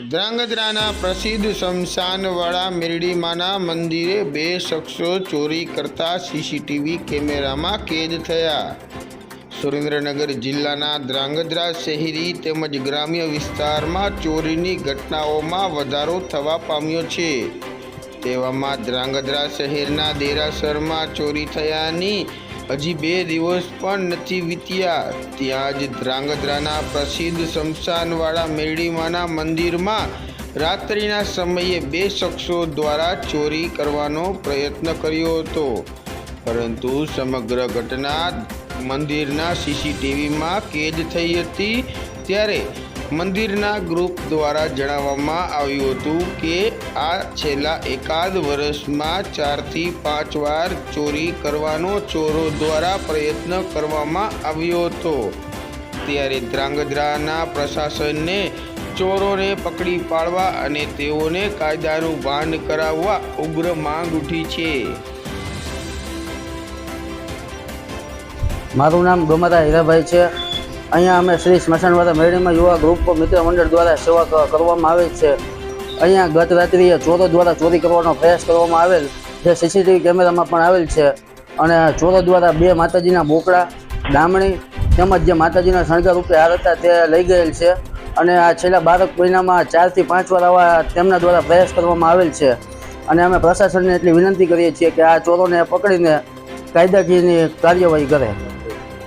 ધ્રાંગધ્રાના પ્રસિદ્ધ શમશાનવાળા મેરડીમાના મંદિરે બે શખ્સો ચોરી કરતા સીસીટીવી કેમેરામાં કેદ થયા. સુરેન્દ્રનગર જિલ્લાના ધ્રાંગધ્રા શહેરી તેમજ ગ્રામ્ય વિસ્તારમાં ચોરીની ઘટનાઓમાં વધારો થવા પામ્યો છે. તેવામાં ધ્રાંગધ્રા શહેરના દેરાસરમાં ચોરી થયાની હજી બે દિવસ પણ નથી વીત્યા. ત્યાં જ ધ્રાંગધ્રાના પ્રસિદ્ધ શમશાનવાળા મેરડીમાના મંદિરમાં રાત્રિના સમયે બે શખ્સો દ્વારા ચોરી કરવાનો પ્રયત્ન કર્યો હતો. પરંતુ સમગ્ર ઘટના મંદિરના સીસીટીવીમાં કેદ થઈ હતી. ત્યારે મંદિરના ગ્રુપ દ્વારા જણાવવામાં આવ્યું હતું કે આ છેલ્લા એકાદ વર્ષમાં ચારથી પાંચ વાર ચોરી કરવાનો ચોરો દ્વારા પ્રયત્ન કરવામાં આવ્યો હતો. ત્યારે ધ્રાંગધ્રાના પ્રશાસનને ચોરોને પકડી પાડવા અને તેઓને કાયદાનું ભાન કરાવવા ઉગ્ર માંગ ઉઠી છે. મારું નામ ગોમાતા હીરાભાઈ છે. અહીંયા અમે શ્રી સ્મશાનવાળા મેળીમાં યુવા ગ્રુપ મિત્ર મંડળ દ્વારા સેવા કરવામાં આવે છે. અહીંયા ગત રાત્રિએ ચોરો દ્વારા ચોરી કરવાનો પ્રયાસ કરવામાં આવેલ જે સીસીટીવી કેમેરામાં પણ આવેલ છે. અને ચોરો દ્વારા બે માતાજીના બોકડા, ડામણી તેમજ જે માતાજીના શણગાર રૂપે હાર હતા તે લઈ ગયેલ છે. અને આ છેલ્લા બારક મહિનામાં ચારથી પાંચ વાર આવા તેમના દ્વારા પ્રયાસ કરવામાં આવેલ છે. અને અમે પ્રશાસનને એટલી વિનંતી કરીએ છીએ કે આ ચોરોને પકડીને કાયદાકીયની કાર્યવાહી કરે.